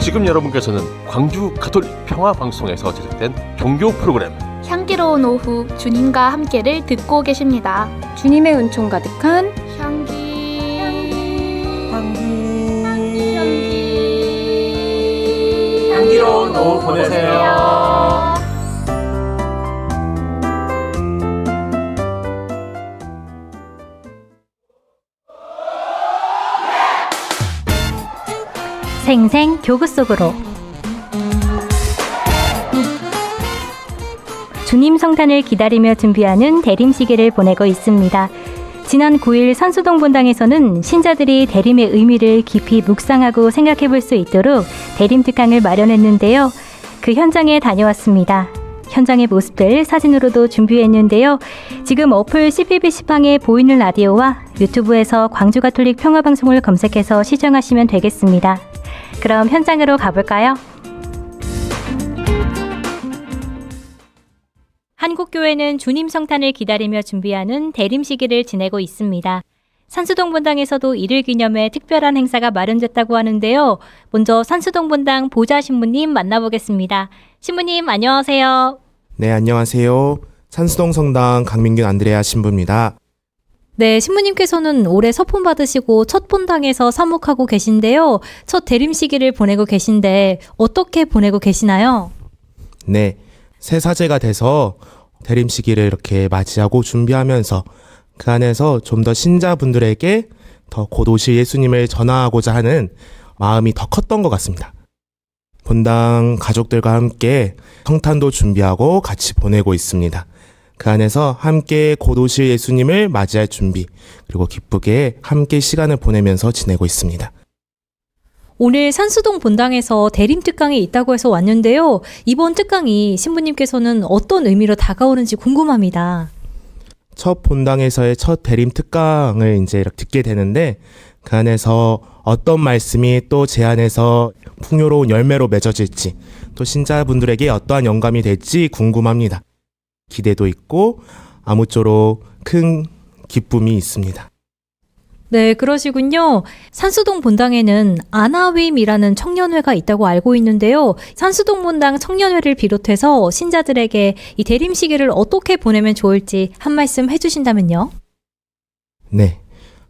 지금 여러분께서는 광주 가톨릭 평화 방송에서 제작된 종교 프로그램 향기로운 오후 주님과 함께를 듣고 계십니다. 주님의 은총 가득한 향기 향기로운 오후 보내세요. 생생 교구 속으로 주님 성탄을 기다리며 준비하는 대림 시기를 보내고 있습니다. 지난 9일 산수동 본당에서는 신자들이 대림의 의미를 깊이 묵상하고 생각해 볼 수 있도록 대림 특강을 마련했는데요. 그 현장에 다녀왔습니다. 현장의 모습들 사진으로도 준비했는데요. 지금 어플 CPBC방에 보이는 라디오와 유튜브에서 광주 가톨릭 평화방송을 검색해서 시청하시면 되겠습니다. 그럼 현장으로 가볼까요? 한국교회는 주님 성탄을 기다리며 준비하는 대림 시기를 지내고 있습니다. 산수동 본당에서도 이를 기념해 특별한 행사가 마련됐다고 하는데요. 먼저 산수동 본당 보좌 신부님 만나보겠습니다. 신부님 안녕하세요. 네, 안녕하세요. 산수동 성당 강민균 안드레아 신부입니다. 네, 신부님께서는 올해 서폰 받으시고 첫 본당에서 사목하고 계신데요. 첫 대림 시기를 보내고 계신데 어떻게 보내고 계시나요? 네, 새 사제가 돼서 대림 시기를 이렇게 맞이하고 준비하면서 그 안에서 좀 더 신자분들에게 더 곧 오실 예수님을 전하고자 하는 마음이 더 컸던 것 같습니다. 본당 가족들과 함께 성탄도 준비하고 같이 보내고 있습니다. 그 안에서 함께 곧 오실 예수님을 맞이할 준비, 그리고 기쁘게 함께 시간을 보내면서 지내고 있습니다. 오늘 산수동 본당에서 대림 특강이 있다고 해서 왔는데요. 이번 특강이 신부님께서는 어떤 의미로 다가오는지 궁금합니다. 첫 본당에서의 첫 대림 특강을 이제 이렇게 듣게 되는데 그 안에서 어떤 말씀이 또 제 안에서 풍요로운 열매로 맺어질지 또 신자분들에게 어떠한 영감이 될지 궁금합니다. 기대도 있고 아무쪼록 큰 기쁨이 있습니다. 네, 그러시군요. 산수동 본당에는 아나윰이라는 청년회가 있다고 알고 있는데요. 산수동 본당 청년회를 비롯해서 신자들에게 이 대림 시기를 어떻게 보내면 좋을지 한 말씀 해주신다면요. 네.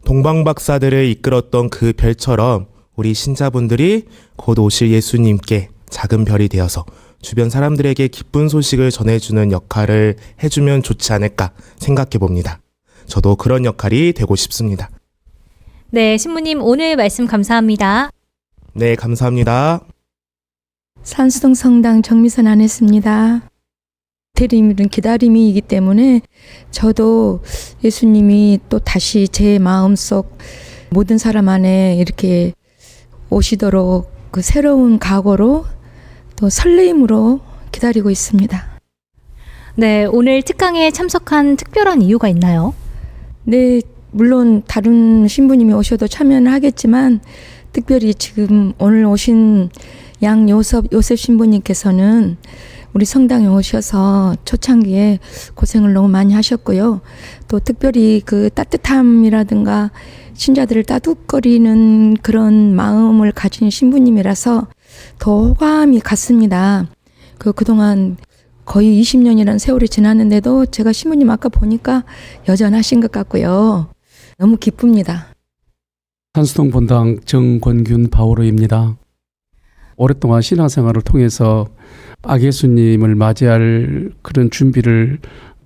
동방박사들을 이끌었던 그 별처럼 우리 신자분들이 곧 오실 예수님께 작은 별이 되어서 주변 사람들에게 기쁜 소식을 전해주는 역할을 해주면 좋지 않을까 생각해 봅니다. 저도 그런 역할이 되고 싶습니다. 네, 신부님 오늘 말씀 감사합니다. 네, 감사합니다. 산수동 성당 정미선 안 했습니다. 대림은 기다림이기 때문에 저도 예수님이 또 다시 제 마음속 모든 사람 안에 이렇게 오시도록 그 새로운 각오로 또 설레임으로 기다리고 있습니다. 네, 오늘 특강에 참석한 특별한 이유가 있나요? 네, 물론 다른 신부님이 오셔도 참여는 하겠지만 특별히 지금 오늘 오신 양 요섭 요셉 신부님께서는 우리 성당에 오셔서 초창기에 고생을 너무 많이 하셨고요. 또 특별히 그 따뜻함이라든가 신자들을 따뜻거리는 그런 마음을 가진 신부님이라서 더 호감이 갔습니다. 그 그동안 거의 20년이라는 세월이 지났는데도 제가 신부님 아까 보니까 여전하신 것 같고요. 너무 기쁩니다. 산수동 본당 정권균 바오로입니다. 오랫동안 신앙생활을 통해서 아예수님을 맞이할 그런 준비를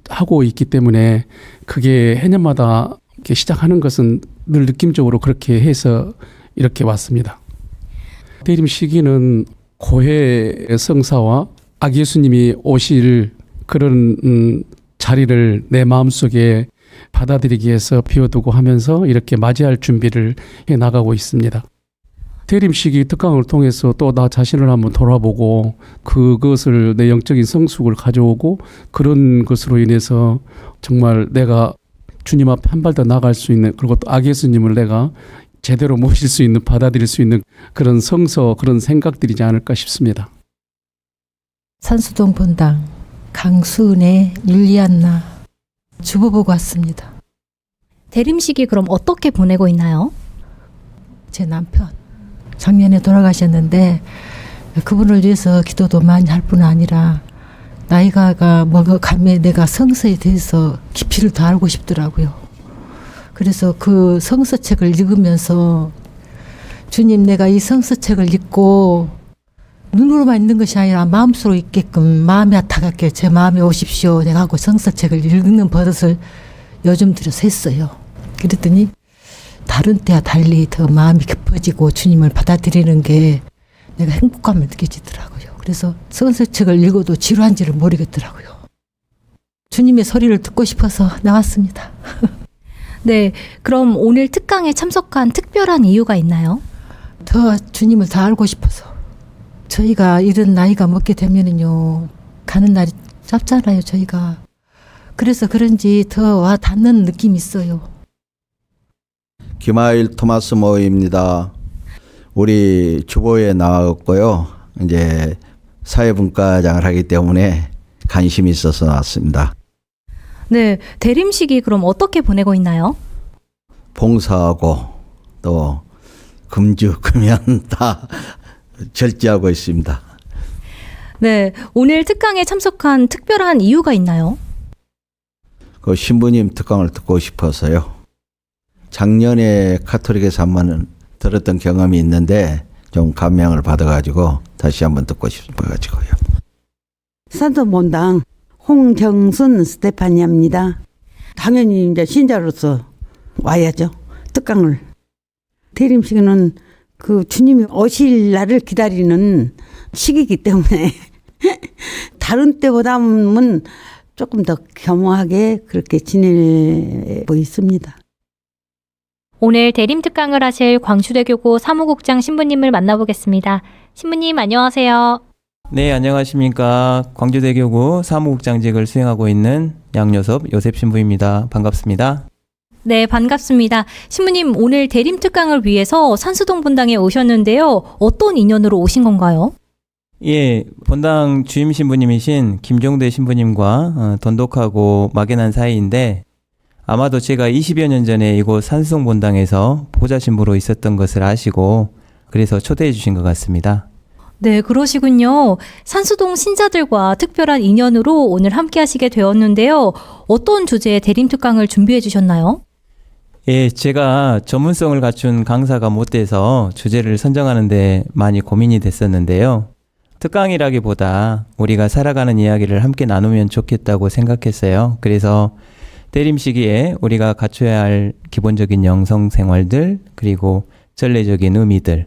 하고 있기 때문에 그게 해년마다 이렇게 시작하는 것은 늘 느낌적으로 그렇게 해서 이렇게 왔습니다. 대림 시기는 고해 성사와 아예수님이 오실 그런 음, 자리를 내 마음속에 받아들이기 위해서 비워두고 하면서 이렇게 맞이할 준비를 해 나가고 있습니다. 대림 시기 특강을 통해서 또 나 자신을 한번 돌아보고 그것을 내 영적인 성숙을 가져오고 그런 것으로 인해서 정말 내가 주님 앞에 한 발 더 나갈 수 있는 그리고 또 아예수님을 내가 제대로 모실 수 있는 받아들일 수 있는 그런 성서 그런 생각들이지 않을까 싶습니다. 산수동 본당 강수은의 율리안나 주보 보고 왔습니다. 대림 시기 그럼 어떻게 보내고 있나요? 제 남편 작년에 돌아가셨는데 그분을 위해서 기도도 많이 할 뿐 아니라 나이가 먹어가며 내가 성서에 대해서 깊이를 더 알고 싶더라고요. 그래서 그 성서책을 읽으면서 주님 내가 이 성서책을 읽고 눈으로만 읽는 것이 아니라 마음속으로 읽게끔 마음이 아타깝게 제 마음에 오십시오. 내가 하고 성서책을 읽는 버릇을 요즘 들어서 했어요. 그랬더니 다른 때와 달리 더 마음이 깊어지고 주님을 받아들이는 게 내가 행복감을 느껴지더라고요. 그래서 성서책을 읽어도 지루한지를 모르겠더라고요. 주님의 소리를 듣고 싶어서 나왔습니다. 네, 그럼 오늘 특강에 참석한 특별한 이유가 있나요? 더 주님을 더 알고 싶어서. 저희가 이런 나이가 먹게 되면은요, 가는 날이 짧잖아요, 저희가. 그래서 그런지 더 와 닿는 느낌이 있어요. 김하일 토마스 모입니다. 우리 주보에 나왔고요. 이제 사회분과장을 하기 때문에 관심이 있어서 나왔습니다. 네, 대림식이 그럼 어떻게 보내고 있나요? 봉사하고 또 금주 금연 다 절제하고 있습니다. 네, 오늘 특강에 참석한 특별한 이유가 있나요? 그 신부님 특강을 듣고 싶어서요. 작년에 카톨릭에서 한번 들었던 경험이 있는데 좀 감명을 받아가지고 다시 한번 듣고 싶어가지고요. 산소본당 홍정순 스테파니아입니다. 당연히 이제 신자로서 와야죠. 특강을. 대림식은 그 주님이 오실 날을 기다리는 시기이기 때문에 다른 때보다는 조금 더 겸허하게 그렇게 지내고 있습니다. 오늘 대림 특강을 하실 광주대교구 사무국장 신부님을 만나보겠습니다. 신부님 안녕하세요. 네, 안녕하십니까. 광주대교구 사무국장직을 수행하고 있는 양요섭 요셉 신부입니다. 반갑습니다. 네, 반갑습니다. 신부님, 오늘 대림 특강을 위해서 산수동 본당에 오셨는데요. 어떤 인연으로 오신 건가요? 예, 본당 주임 신부님이신 김종대 신부님과 어, 돈독하고 막연한 사이인데 아마도 제가 20여 년 전에 이곳 산수동 본당에서 보좌 신부로 있었던 것을 아시고 그래서 초대해 주신 것 같습니다. 네, 그러시군요. 산수동 신자들과 특별한 인연으로 오늘 함께 하시게 되었는데요. 어떤 주제의 대림 특강을 준비해 주셨나요? 예, 제가 전문성을 갖춘 강사가 못 돼서 주제를 선정하는데 많이 고민이 됐었는데요. 특강이라기보다 우리가 살아가는 이야기를 함께 나누면 좋겠다고 생각했어요. 그래서 대림 시기에 우리가 갖춰야 할 기본적인 영성 생활들, 그리고 전례적인 의미들,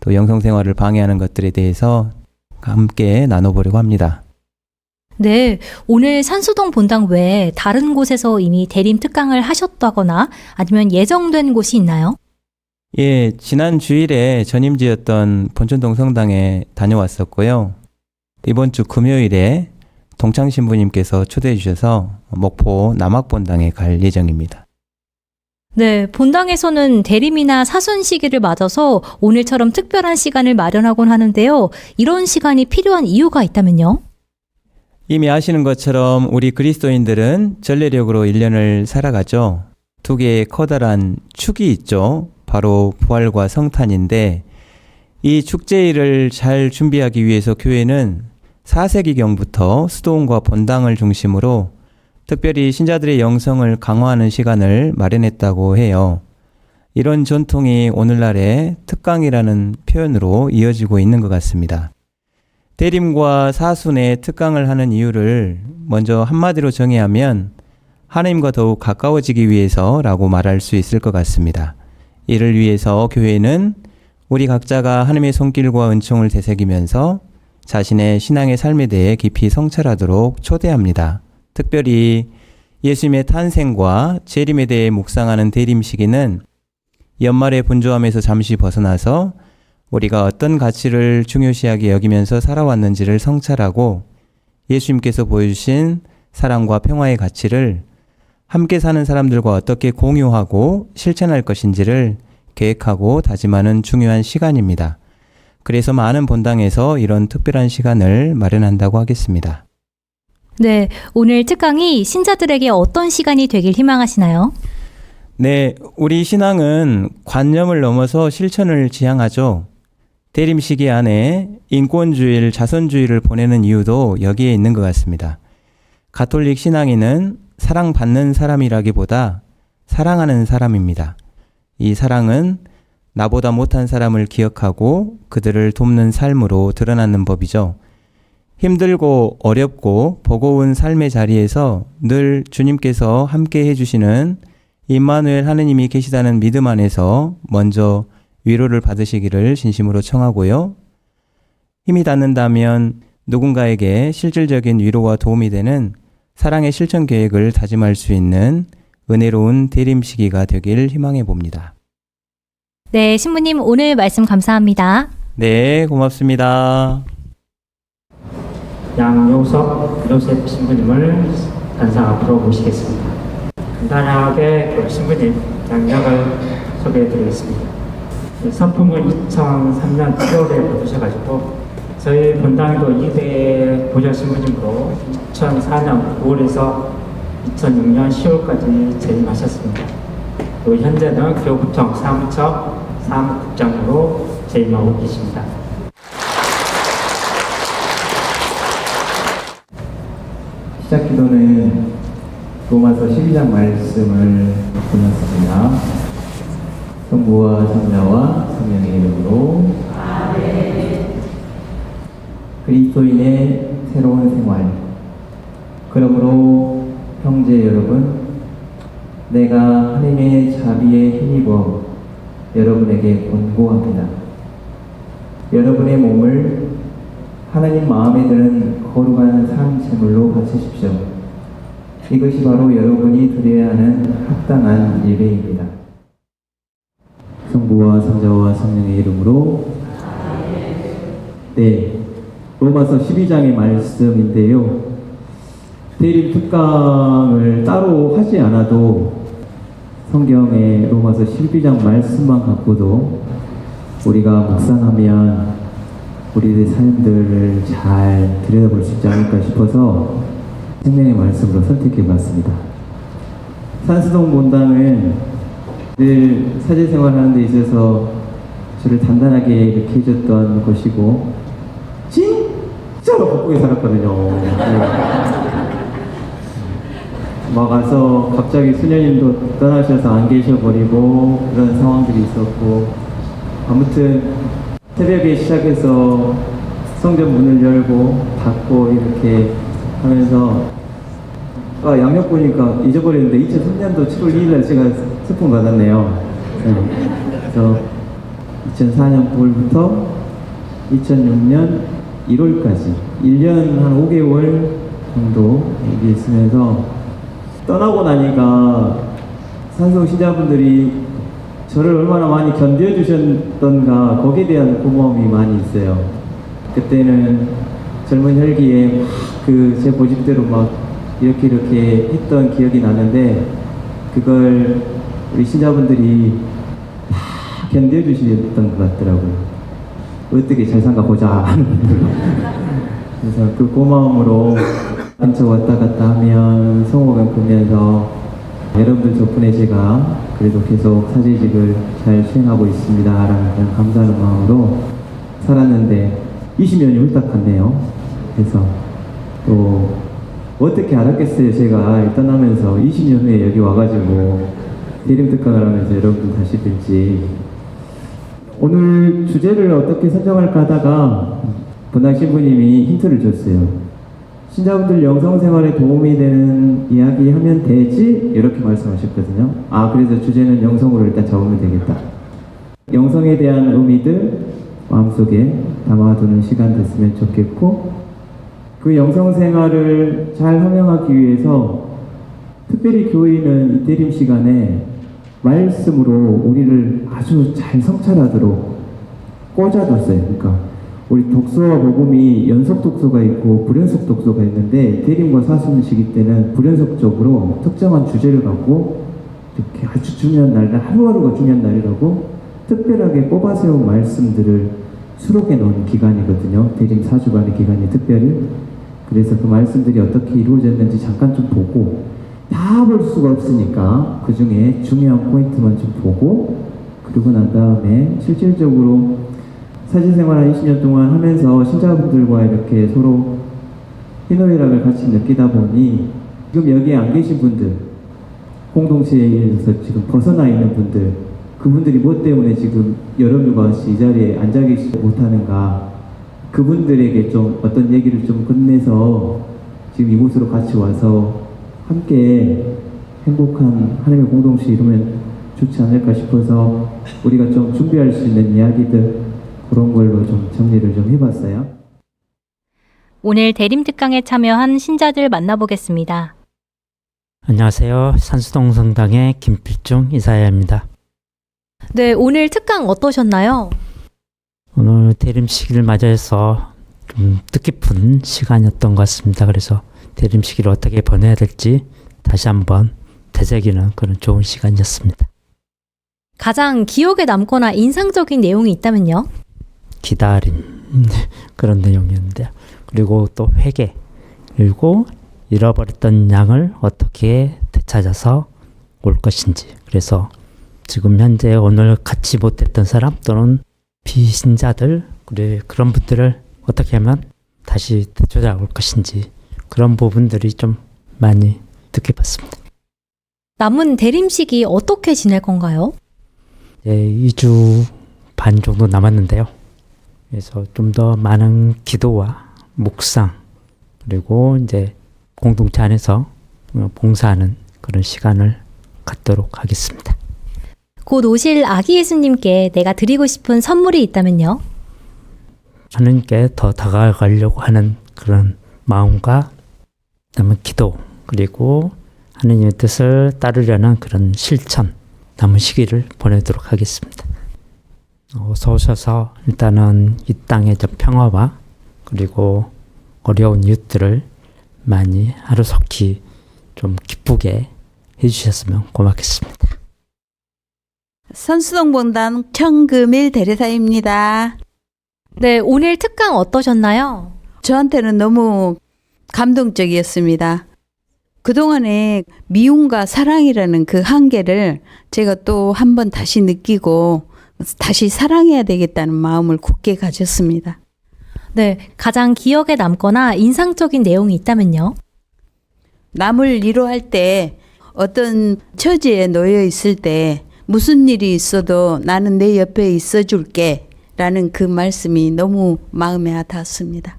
또 영성 생활을 방해하는 것들에 대해서 함께 나눠보려고 합니다. 네, 오늘 산수동 본당 외에 다른 곳에서 이미 대림 특강을 하셨다거나 아니면 예정된 곳이 있나요? 예, 지난 주일에 전임지였던 본천동 성당에 다녀왔었고요. 이번 주 금요일에 동창 신부님께서 초대해 주셔서 목포 남학본당에 갈 예정입니다. 네, 본당에서는 대림이나 사순 시기를 맞아서 오늘처럼 특별한 시간을 마련하곤 하는데요. 이런 시간이 필요한 이유가 있다면요? 이미 아시는 것처럼 우리 그리스도인들은 전례력으로 1년을 살아가죠. 두 개의 커다란 축이 있죠. 바로 부활과 성탄인데 이 축제일을 잘 준비하기 위해서 교회는 4세기경부터 수도원과 본당을 중심으로 특별히 신자들의 영성을 강화하는 시간을 마련했다고 해요. 이런 전통이 오늘날의 특강이라는 표현으로 이어지고 있는 것 같습니다. 대림과 사순의 특강을 하는 이유를 먼저 한마디로 정의하면 하나님과 더욱 가까워지기 위해서라고 말할 수 있을 것 같습니다. 이를 위해서 교회는 우리 각자가 하나님의 손길과 은총을 되새기면서 자신의 신앙의 삶에 대해 깊이 성찰하도록 초대합니다. 특별히 예수님의 탄생과 재림에 대해 묵상하는 대림 시기는 연말의 분주함에서 잠시 벗어나서 우리가 어떤 가치를 중요시하게 여기면서 살아왔는지를 성찰하고 예수님께서 보여주신 사랑과 평화의 가치를 함께 사는 사람들과 어떻게 공유하고 실천할 것인지를 계획하고 다짐하는 중요한 시간입니다. 그래서 많은 본당에서 이런 특별한 시간을 마련한다고 하겠습니다. 네, 오늘 특강이 신자들에게 어떤 시간이 되길 희망하시나요? 네, 우리 신앙은 관념을 넘어서 실천을 지향하죠. 대림 시기 안에 인권주의를 자선주의를 보내는 이유도 여기에 있는 것 같습니다. 가톨릭 신앙인은 사랑받는 사람이라기보다 사랑하는 사람입니다. 이 사랑은 나보다 못한 사람을 기억하고 그들을 돕는 삶으로 드러나는 법이죠. 힘들고 어렵고 버거운 삶의 자리에서 늘 주님께서 함께 해주시는 임마누엘 하느님이 계시다는 믿음 안에서 먼저 위로를 받으시기를 진심으로 청하고요. 힘이 닿는다면 누군가에게 실질적인 위로와 도움이 되는 사랑의 실천 계획을 다짐할 수 있는 은혜로운 대림 시기가 되길 희망해 봅니다. 네, 신부님 오늘 말씀 감사합니다. 네, 고맙습니다. 양요섭 요셉 신부님을 단상 앞으로 모시겠습니다. 간단하게 그 신부님 양력을 소개해 드리겠습니다. 이 선품은 2003년 7월에 받으셔가지고 저희 본당에도 2대 보좌 신부님으로 2004년 9월에서 2006년 10월까지 재임하셨습니다. 현재는 교구청 사무처 사무국장으로 재임하고 계십니다. 시작 기도는 로마서 12장 말씀을 보냈습니다. 성부와 성자와 성령의 이름으로 그리스도인의 새로운 생활 그러므로 형제 여러분 내가 하나님의 자비에 힘입어 여러분에게 권고합니다. 여러분의 몸을 하나님 마음에 드는 거룩한 삶 제물로 바치십시오. 이것이 바로 여러분이 드려야 하는 합당한 예배입니다. 성부와 성자와 성령의 이름으로 네 로마서 12장의 말씀인데요. 대립 특강을 따로 하지 않아도 성경의 로마서 12장 말씀만 갖고도 우리가 묵상하면 우리의 삶들을 잘 들여다볼 수 있지 않을까 싶어서 생명의 말씀으로 선택해 봤습니다. 산수동 본당은 늘 사제 생활 하는 데 있어서 저를 단단하게 이렇게 해줬던 곳이고 진짜로 바쁘게 살았거든요. 막 와서 갑자기 수녀님도 떠나셔서 안 계셔버리고 그런 상황들이 있었고 아무튼 새벽에 시작해서 성전 문을 열고 닫고 이렇게 하면서 아, 양력 보니까 잊어버렸는데 2003년도 7월 2일 날 제가 스폰 받았네요. 네. 그래서 2004년 9월부터 2006년 1월까지 1년 한 5개월 정도 여기 있으면서 떠나고 나니까 산성 신자분들이 저를 얼마나 많이 견뎌 주셨던가 거기에 대한 고마움이 많이 있어요. 그때는 젊은 혈기에 그제 고집대로 막 이렇게 이렇게 했던 기억이 나는데 그걸 우리 신자분들이 다 견뎌 주셨던 것 같더라고요. 어떻게 잘 산가 보자. 그래서 그 고마움으로 근처 왔다 갔다 하면 성호가 보면서 여러분들 덕분에 제가 그래도 계속 사제직을 잘 수행하고 있습니다. 라는 감사하는 마음으로 살았는데 20년이 훌딱 갔네요. 그래서 또 어떻게 알았겠어요. 제가 떠나면서 20년 후에 여기 와가지고 대림 특강을 하면서 여러분들 다시 뵐지 오늘 주제를 어떻게 선정할까 하다가 본당 신부님이 힌트를 줬어요. 신자분들 영성 생활에 도움이 되는 이야기 하면 되지? 이렇게 말씀하셨거든요. 아, 그래서 주제는 영성으로 일단 적으면 되겠다. 영성에 대한 의미들 마음속에 담아두는 시간 됐으면 좋겠고, 그 영성 생활을 잘 활용하기 위해서 특별히 교회는 이태림 시간에 말씀으로 우리를 아주 잘 성찰하도록 꽂아뒀어요. 그러니까 우리 독서와 복음이 연속 독서가 있고 불연속 독서가 있는데 대림과 사순 시기 때는 불연속적으로 특정한 주제를 갖고 이렇게 아주 중요한 날, 하루하루가 중요한 날이라고 특별하게 뽑아 세운 말씀들을 수록해 놓은 기간이거든요. 대림 4주간의 기간이 특별히. 그래서 그 말씀들이 어떻게 이루어졌는지 잠깐 좀 보고 다 볼 수가 없으니까 그 중에 중요한 포인트만 좀 보고 그리고 난 다음에 실질적으로 사제생활 한 20년 동안 하면서 신자분들과 이렇게 서로 희노애락을 같이 느끼다 보니 지금 여기에 안 계신 분들 공동체에서 지금 벗어나 있는 분들 그분들이 뭐 때문에 지금 여러분과 같이 이 자리에 앉아 계시지 못하는가 그분들에게 좀 어떤 얘기를 좀 끝내서 지금 이곳으로 같이 와서 함께 행복한 하나님의 공동체 이루면 좋지 않을까 싶어서 우리가 좀 준비할 수 있는 이야기들 그런 걸로 좀 정리를 좀 해봤어요. 오늘 대림 특강에 참여한 신자들 만나보겠습니다. 안녕하세요. 산수동 성당의 김필중 이사야입니다. 네, 오늘 특강 어떠셨나요? 오늘 대림 시기를 맞이해서 좀 뜻깊은 시간이었던 것 같습니다. 그래서 대림 시기를 어떻게 보내야 될지 다시 한번 되새기는 그런 좋은 시간이었습니다. 가장 기억에 남거나 인상적인 내용이 있다면요? 기다림 그런 내용이었는데요. 그리고 또 회개 그리고 잃어버렸던 양을 어떻게 되찾아서 올 것인지 그래서 지금 현재 오늘 같이 못했던 사람 또는 비신자들 그런 분들을 어떻게 하면 다시 되찾아올 것인지 그런 부분들이 좀 많이 뜻깊었습니다. 남은 대림식이 어떻게 지낼 건가요? 예, 2주 반 정도 남았는데요. 그래서 좀 더 많은 기도와 묵상 그리고 이제 공동체 안에서 봉사하는 그런 시간을 갖도록 하겠습니다. 곧 오실 아기 예수님께 내가 드리고 싶은 선물이 있다면요? 하나님께 더 다가가려고 하는 그런 마음과 남은 기도 그리고 하나님의 뜻을 따르려는 그런 실천 남은 시기를 보내도록 하겠습니다. 어서 오셔서 일단은 이 땅의 저 평화와 그리고 어려운 이웃들을 많이 하루속히 좀 기쁘게 해주셨으면 고맙겠습니다. 선수동 본당 청금일 대리사입니다. 네, 오늘 특강 어떠셨나요? 저한테는 너무 감동적이었습니다. 그동안에 미움과 사랑이라는 그 한계를 제가 또 한 번 다시 느끼고 다시 사랑해야 되겠다는 마음을 굳게 가졌습니다. 네, 가장 기억에 남거나 인상적인 내용이 있다면요? 남을 위로할 때 어떤 처지에 놓여 있을 때 무슨 일이 있어도 나는 내 옆에 있어 줄게 라는 그 말씀이 너무 마음에 와닿았습니다.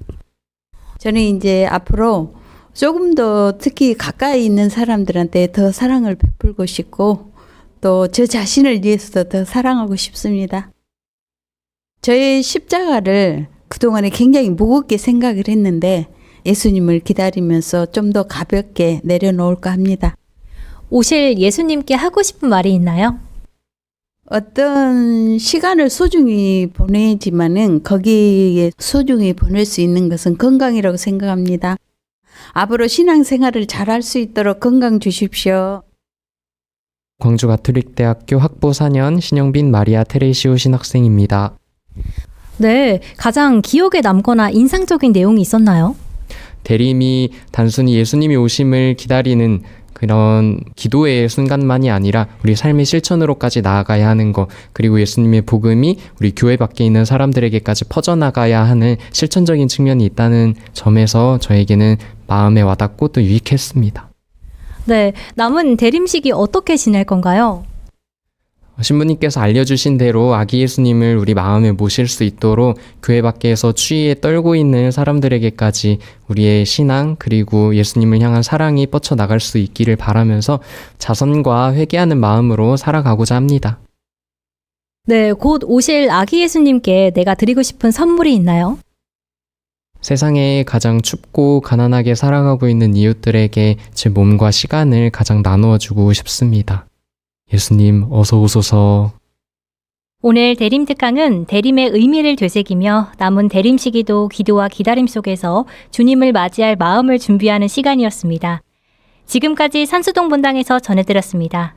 저는 이제 앞으로 조금 더 특히 가까이 있는 사람들한테 더 사랑을 베풀고 싶고 또 저 자신을 위해서도 더 사랑하고 싶습니다. 저의 십자가를 그동안에 굉장히 무겁게 생각을 했는데 예수님을 기다리면서 좀 더 가볍게 내려놓을까 합니다. 오실 예수님께 하고 싶은 말이 있나요? 어떤 시간을 소중히 보내지만은 거기에 소중히 보낼 수 있는 것은 건강이라고 생각합니다. 앞으로 신앙생활을 잘할 수 있도록 건강 주십시오. 광주 가톨릭대학교 학부 4년 신영빈 마리아 테레시오 신학생입니다. 네, 가장 기억에 남거나 인상적인 내용이 있었나요? 대림이 단순히 예수님이 오심을 기다리는 그런 기도의 순간만이 아니라 우리 삶의 실천으로까지 나아가야 하는 것 그리고 예수님의 복음이 우리 교회 밖에 있는 사람들에게까지 퍼져나가야 하는 실천적인 측면이 있다는 점에서 저에게는 마음에 와닿고 또 유익했습니다. 네, 남은 대림식이 어떻게 지낼 건가요? 신부님께서 알려주신 대로 아기 예수님을 우리 마음에 모실 수 있도록 교회 밖에서 추위에 떨고 있는 사람들에게까지 우리의 신앙 그리고 예수님을 향한 사랑이 뻗쳐 나갈 수 있기를 바라면서 자선과 회개하는 마음으로 살아가고자 합니다. 네, 곧 오실 아기 예수님께 내가 드리고 싶은 선물이 있나요? 세상에 가장 춥고 가난하게 살아가고 있는 이웃들에게 제 몸과 시간을 가장 나누어 주고 싶습니다. 예수님, 어서 오소서. 오늘 대림 특강은 대림의 의미를 되새기며 남은 대림 시기도 기도와 기다림 속에서 주님을 맞이할 마음을 준비하는 시간이었습니다. 지금까지 산수동 본당에서 전해드렸습니다.